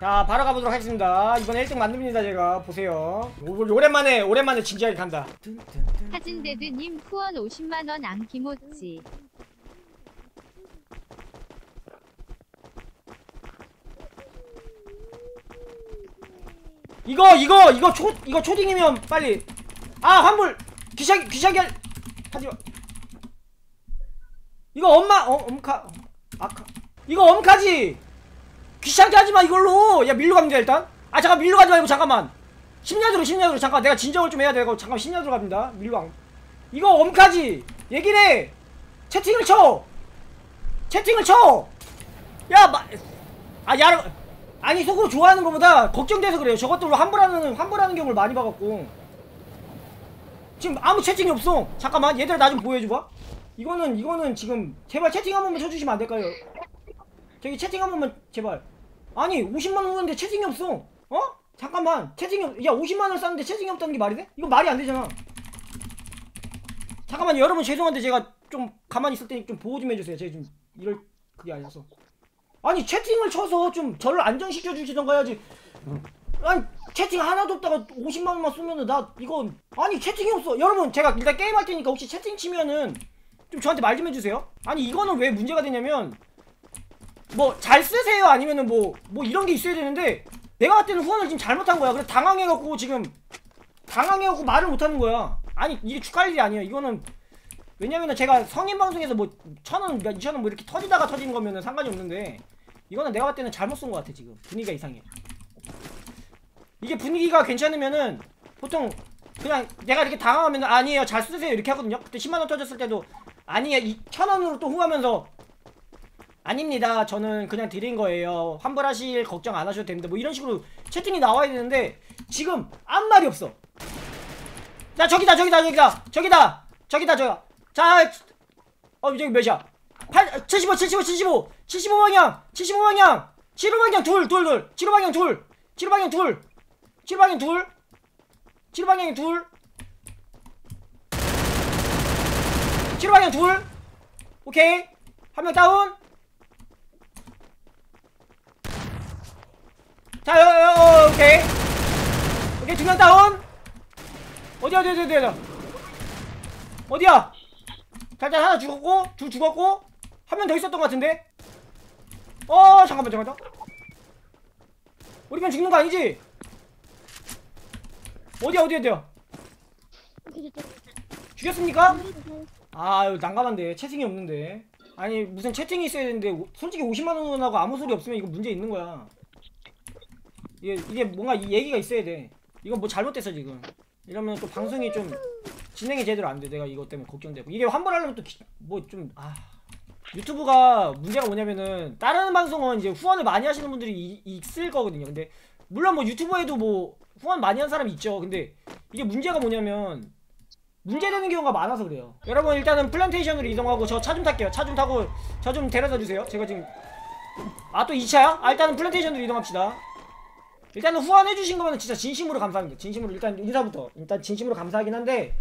자 바로 가보도록 하겠습니다. 이번에 1등 만듭니다 제가. 보세요. 오, 오랜만에 오랜만에 진지하게 간다. 하진데드님 후원 50만원 안기모찌. 이거 이거 이거 초 이거 초딩이면 빨리. 아 환불! 귀찮게 귀찮게 할- 하지 마. 이거 엄마 어 엄카 아카. 이거 엄카지 귀찮게 하지 마 이걸로. 야 밀로 갑니다 일단. 아 잠깐 밀로 가지 말고 잠깐만. 10년으로 10년으로. 잠깐 내가 진정을 좀 해야 되고 잠깐 10년으로 갑니다. 밀로 안 이거 엄카지. 얘기를 해. 채팅을 쳐. 채팅을 쳐야 마, 아 야로 아니 속으로 좋아하는 것보다 걱정돼서 그래요. 저것들로 환불하는 환불하는 경우를 많이 봐갖고. 지금 아무 채팅이 없어. 잠깐만. 얘들아 나 좀 보여줘봐. 이거는 이거는 지금 제발 채팅 한 번만 쳐주시면 안 될까요 저기 채팅 한 번만 제발. 아니 50만원 후는데 채팅이 없어. 어? 잠깐만. 채팅이 없... 야 50만원 쌌는데 채팅이 없다는 게 말이 돼? 이거 말이 안 되잖아. 잠깐만 여러분 죄송한데 제가 좀 가만히 있을 테니 좀 보호 좀 해주세요. 제가 좀 이럴 그게 아니라서. 아니 채팅을 쳐서 좀 저를 안정시켜 주시던가 해야지. 아니 채팅 하나도 없다가 50만원만 쏘면은 나 이건 아니 채팅이 없어. 여러분 제가 일단 게임할 테니까 혹시 채팅 치면은 좀 저한테 말 좀 해주세요. 아니 이거는 왜 문제가 되냐면 뭐 잘 쓰세요? 아니면은 뭐뭐 이런 게 있어야 되는데 내가 봤을 때는 후원을 지금 잘못한 거야. 그래서 당황해갖고 지금 당황해갖고 말을 못하는 거야. 아니 이게 축하할 일이 아니에요. 이거는 왜냐면은 제가 성인 방송에서 뭐 천 원 이천 원 뭐 이렇게 터지다가 터지는 거면은 상관이 없는데 이거는 내가 봤을 때는 잘못 쓴것 같아 지금. 분위기가 이상해. 이게 분위기가 괜찮으면은 보통 그냥 내가 이렇게 당황하면 아니에요 잘 쓰세요. 이렇게 하거든요. 그때 10만 원 터졌을 때도 아니에요. 2천 원으로 또 후하면서 아닙니다. 저는 그냥 드린 거예요. 환불하실 걱정 안 하셔도 됩니다. 뭐 이런 식으로 채팅이 나와야 되는데 지금 아무 말이 없어. 자 저기다 저기다 저기다 저기다 저기다 저기다. 자 어, 저기 몇이야? 8, 75 75 75 75 방향 75 방향 75 방향 둘둘둘. 75 방향 둘 75 방향 둘 75 방향 둘 75 방향 둘 75 방향 둘. 오케이. 한 명 다운 자 여, 여, 어, 오케이. 오케이 두명 다운. 어디야 어디야 어디야 어디야? 어디야? 자 일단 하나 죽었고 둘 죽었고 한 명 더 있었던 것 같은데? 어 잠깐만 잠깐만. 우리 편 죽는 거 아니지? 어디야 어디야 어디야? 죽였습니까? 아유 난감한데. 채팅이 없는데. 아니 무슨 채팅이 있어야 되는데 오- 솔직히 50만원 하고 아무 소리 없으면 이거 문제 있는 거야 이게, 이게 뭔가 이 얘기가 있어야 돼 이건 뭐 잘못됐어 지금 이러면 또 방송이 좀 진행이 제대로 안 돼. 내가 이것 때문에 걱정되고. 이게 환불하려면 또 뭐 좀 아. 유튜브가 문제가 뭐냐면은 다른 방송은 이제 후원을 많이 하시는 분들이 이- 있을 거거든요. 근데 물론 뭐 유튜브에도 뭐 후원 많이 한 사람이 있죠. 근데 이게 문제가 뭐냐면 문제되는 경우가 많아서 그래요. 여러분 일단은 플랜테이션으로 이동하고 저 차 좀 탈게요. 차 좀 타고 저 좀 데려다 주세요. 제가 지금 아 또 2차야? 아 일단은 플랜테이션으로 이동합시다. 일단은 후원해주신 거면 진짜 진심으로 감사합니다. 진심으로 일단 인사부터 일단 진심으로 감사하긴 한데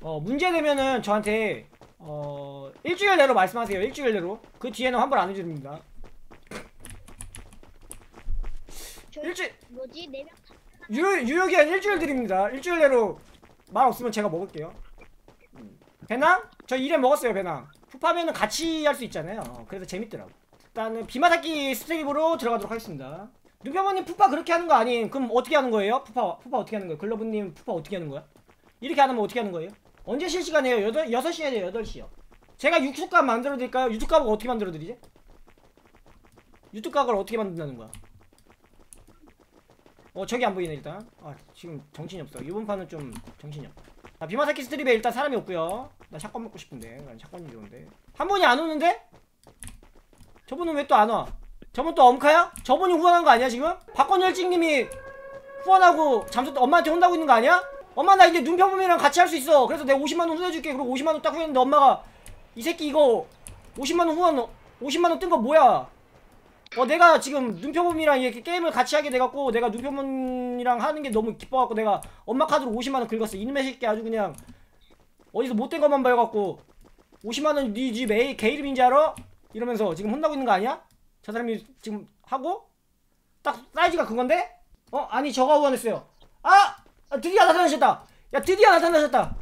어 문제 되면은 저한테 어 일주일 내로 말씀하세요. 일주일 내로 그 뒤에는 환불 안 해줍니다. 일주일 뭐지 네명 유 유효기 한 일주일 드립니다. 일주일 내로 말 없으면 제가 먹을게요. 음. 배낭? 저 일에 먹었어요 배낭. 푸파면은 같이 할 수 있잖아요. 어, 그래서 재밌더라고. 일단은 비마타키 스트립으로 들어가도록 하겠습니다. 누병원님 푸파 그렇게 하는 거 아님? 그럼 어떻게 하는 거예요? 푸파 푸파 어떻게 하는 거예요? 글러브님 푸파 어떻게 하는 거야? 이렇게 하면 어떻게 하는 거예요? 언제 실시간이에요? 여덟 6시에 돼요 8시요 제가 유튜브각 만들어 드릴까요? 유튜브각을 어떻게 만들어 드리지? 유튜브각을 어떻게 만든다는 거야? 어 저기 안 보이네 일단 아 지금 정신이 없어 이번 판은 좀 정신이 없다 자 비마사키 스트립에 일단 사람이 없고요 나 샷건 먹고 싶은데 난 샷건이 좋은데 한 분이 안 오는데? 저분은 왜 또 안 와? 저분 또 엄카야? 저분이 후원한 거 아니야 지금? 박건열찍님이 후원하고 잠수 엄마한테 혼나고 있는 거 아니야? 엄마 나 이제 눈펴보이랑 같이 할 수 있어 그래서 내가 50만원 후원해줄게 그리고 50만원 딱 후원했는데 엄마가 이 새끼 이거 50만원 후원 50만원 뜬 거 뭐야 어 내가 지금 눈표범이랑 이렇게 게임을 같이 하게 돼갖고 내가 눈표범이랑 하는 게 너무 기뻐갖고 내가 엄마 카드로 50만원 긁었어 이놈의 새끼 아주 그냥 어디서 못된 것만 봐갖고 50만원 니집 애, 개 이름인지 알아? 이러면서 지금 혼나고 있는 거 아니야? 저 사람이 지금 하고 딱 사이즈가 그건데? 어? 아니 저가 후원했어요. 아! 아, 드디어 나타나셨다. 야 드디어 나타나셨다.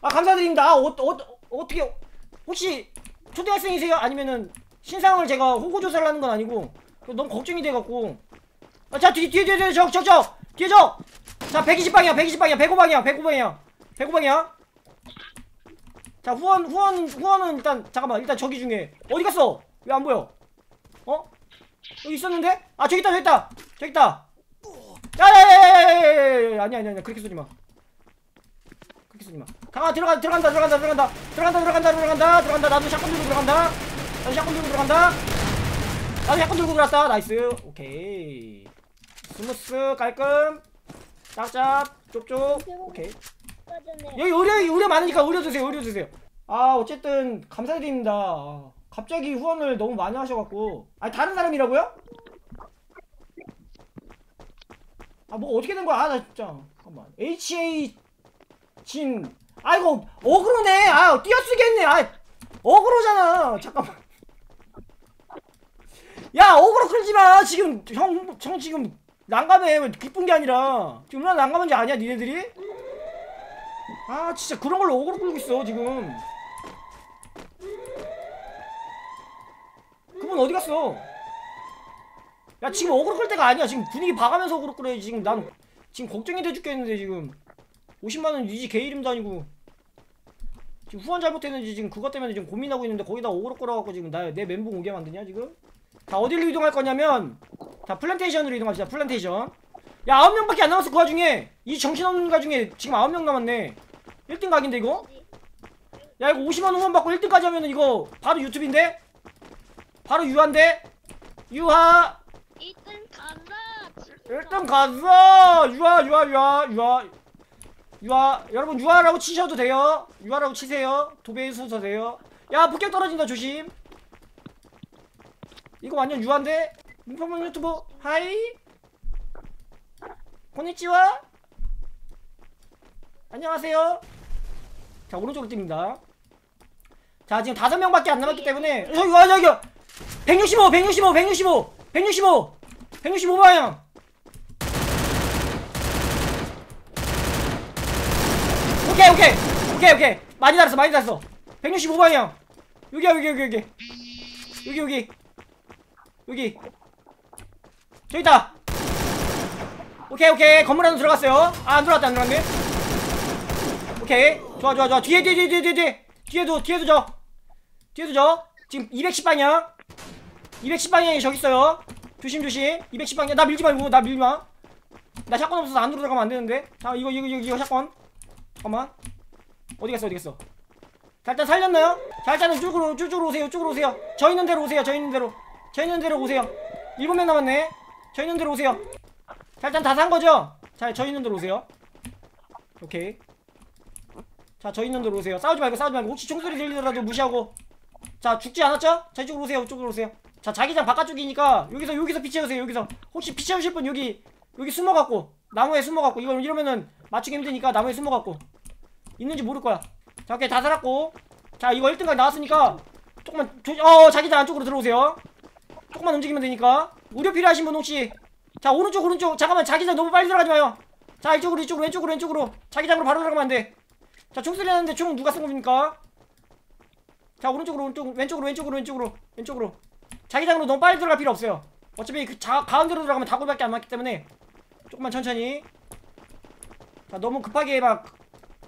아 감사드립니다. 아, 어, 어, 어떻게 혹시 초등학생이세요? 아니면은 신상을 제가 홍보 조사를 하는 건 아니고 너무 걱정이 돼갖고. 아, 자 뒤, 뒤에 뒤에 뒤에 저 저 저 뒤에 저 자 120방이야 120방이야 105방이야 105방이야. 105방이야? 자 후원 후원 후원은 일단 잠깐만 일단 저기 중에. 어디 갔어? 왜 안 보여 어 여기 있었는데 아 저기 있다 저기 있다 저기 있다 야야야야야야야 아니야 아니야 아니야 그렇게 쏘지 마 그렇게 쏘지 마 가, 들어가 들어간다 들어간다 들어간다 들어간다 들어간다 들어간다 들어간다 나도 샷건 들고 들어간다 나도 샷건 들고 들어간다 나도 샷건 들고 들어왔다 나이스 오케이 스무스 깔끔 짭짭 쪽쪽 오케이 여기 의료 의료 많으니까 의료 드세요 의료 드세요 아 어쨌든 감사드립니다 아, 갑자기 후원을 너무 많이 하셔갖고. 아니 다른 사람이라고요? 아 뭐 어떻게 된 거야? 아 나 진짜. 잠깐만. HA 진. 아이고 어그로네. 아 띄어쓰겠네. 아 어그로잖아. 잠깐만. 야 어그로 끌지마. 지금 형, 형 지금 난감해. 기쁜 게 아니라. 지금 얼마나 난감한 지 아냐 니네들이? 아 진짜 그런 걸로 어그로 끌고 있어 지금 그분 어디 갔어? 야 지금 어그로 끌 때가 아니야 지금 분위기 봐가면서 어그로 끌어야지 지금 난 지금 걱정이 돼 죽겠는데 지금 50만원 유지 개 이름도 아니고 지금 후원 잘못했는지 지금 그것 때문에 지금 고민하고 있는데 거기다 어그로 끌어갖고 지금 나 내 멘붕 오게 만드냐 지금? 자 어디로 이동할 거냐면 자 플랜테이션으로 이동합시다 플랜테이션 야 9명밖에 안 남았어 그 와중에 이 정신없는 가 중에 지금 9명 남았네 1등 각인데 이거? 야 이거 50만 후원 받고 1등까지 하면은 이거 바로 유튜브인데? 바로 유한데? 유하. 1등 간다. 1등 갔어 유하 유하 유하 유하. 유하. 여러분 유하라고 치셔도 돼요. 유하라고 치세요. 도배의 순서 돼요. 야 폭격 떨어진다 조심. 이거 완전 유한데 민평민 유튜브. 하이. 고니치와. 안녕하세요. 자 오른쪽으로 뜁니다. 자 지금 다섯 명밖에 안 남았기 때문에. 저기 와 저기 165 165 165 165 165 방향 오케이 오케이 오케이 오케이. 많이 달았어 많이 달았어. 165 방향 여기야 여기 여기 여기. 여기 여기. 여기. 저기 있다. 오케이 오케이. 건물 안으로 들어갔어요. 아 안 들어갔다 안 들어갔네. 오케이. 좋아 좋아 좋아. 뒤에 뒤에 뒤에 뒤에 뒤에 뒤에. 뒤에도 뒤에도 저 뒤에도 저 지금 210 방향 210방향이 저기 있어요. 조심 조심. 210방향 나 밀지 말고 나 밀지 마 나 샷건 없어서 안으로 들어가면 안 되는데. 자 이거 이거 이거 이거 샷건. 잠깐만. 어디 갔어 어디 갔어? 자 일단 살렸나요? 자 일단은 쭉으로 쭉으로 오세요 쭉으로 오세요. 저 있는 대로 오세요 저 있는 대로. 저 있는 대로 오세요. 일곱 명 남았네. 저 있는 대로 오세요. 자 일단 다 산 거죠? 자 저 있는 대로 오세요. 오케이. 자 저 있는 대로 오세요. 싸우지 말고 싸우지 말고. 혹시 총소리 들리더라도 무시하고. 자 죽지 않았죠? 자 이쪽으로 오세요 이쪽으로 오세요 자 자기장 바깥쪽이니까 여기서 여기서 피 채우세요 여기서. 혹시 피 채우실 분 여기 여기 숨어갖고 나무에 숨어갖고 이거 이러면은 맞추기 힘드니까 나무에 숨어갖고. 있는지 모를 거야. 자 오케이 다 살았고. 자 이거 1등까지 나왔으니까 조금만 조, 어 자기장 안쪽으로 들어오세요. 조금만 움직이면 되니까. 의료 필요하신 분 혹시? 자 오른쪽 오른쪽. 잠깐만 자기장 너무 빨리 들어가지 마요. 자 이쪽으로 이쪽으로 왼쪽으로 왼쪽으로. 자기장으로 바로 들어가면 안돼 자 총소리 나는데 총 누가 쏜 겁니까? 자 오른쪽으로 오른쪽 왼쪽으로 왼쪽으로 왼쪽으로 왼쪽으로 자기장으로 너무 빨리 들어갈 필요 없어요. 어차피 그 자, 가운데로 들어가면 다골밖에 안 맞기 때문에 조금만 천천히. 자 너무 급하게 막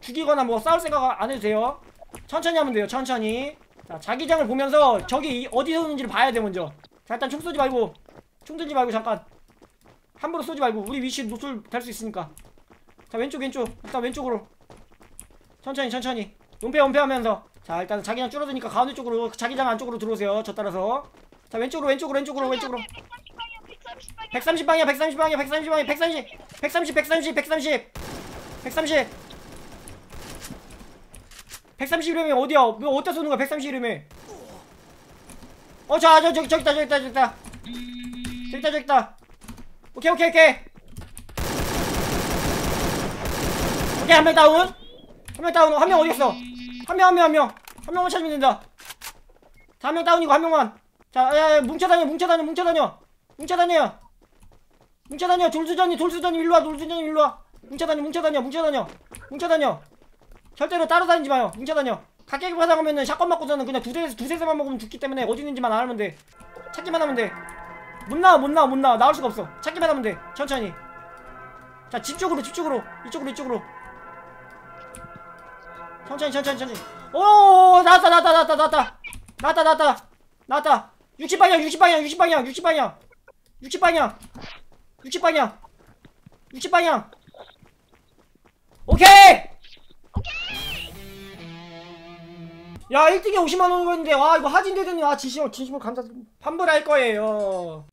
죽이거나 뭐 싸울 생각 안 해도 돼요. 천천히 하면 돼요 천천히. 자 자기장을 보면서 이- 어디서 오는지를 봐야 돼 먼저. 자 일단 총 쏘지 말고 총 들지 말고 잠깐. 함부로 쏘지 말고 우리 위치 노출 될 수 있으니까. 자 왼쪽 왼쪽. 일단 왼쪽으로. 천천히 천천히. 은폐 은폐하면서. 자 일단 자기장 줄어드니까 가운데 쪽으로 자기장 안쪽으로 들어오세요 저 따라서 자 왼쪽으로 왼쪽으로 왼쪽으로 왼쪽으로. 130 방향 130 방향. 130 방향 130방향 130 130 130 130 130 130이라면 어디야? 뭐 어디다 쏘는 거야 130이라면 어저 저, 저기 저기 있다 저기 있다 저기 있다. 저기 있다 저기 있다. 오케이 오케이 오케이. 오케이 한 명 다운. 한 명 다운. 한 명 어디 있어? 한 명 한 명 한 명. 한 명만 찾으면 된다. 자한명 다운이고 한 명만 자 야, 야, 뭉쳐 다녀 뭉쳐 다녀 뭉쳐 다녀. 뭉쳐 다녀. 뭉쳐다녀 돌수전이 돌수전이 일로와 돌수전이 일로와. 뭉쳐다녀 뭉쳐다녀 뭉쳐다녀 뭉쳐다녀. 절대로 따로 다니지 마요. 뭉쳐다녀. 각계기 바다 가면은 샷건 맞고서는 그냥 두세 두세 대만 먹으면 죽기 때문에 어디 있는지만 알면 돼. 찾기만 하면 돼 못 나와 못 나와 못 나와. 나올 수가 없어. 찾기만 하면 돼. 천천히. 자 집 쪽으로 집 쪽으로. 이쪽으로 이쪽으로. 천천히 천천히 천천히. 오 나왔다 나왔다 나왔다 나왔다. 나왔다 나왔다. 나왔다 60방향 60방향 60방향 60방향. 60방향. 60방향. 60방향. 오케이! 야 1등에 50만원 거였는데 와 이거 하진대전이 와 진심 진심으로 감사드립니다 환불할 거예요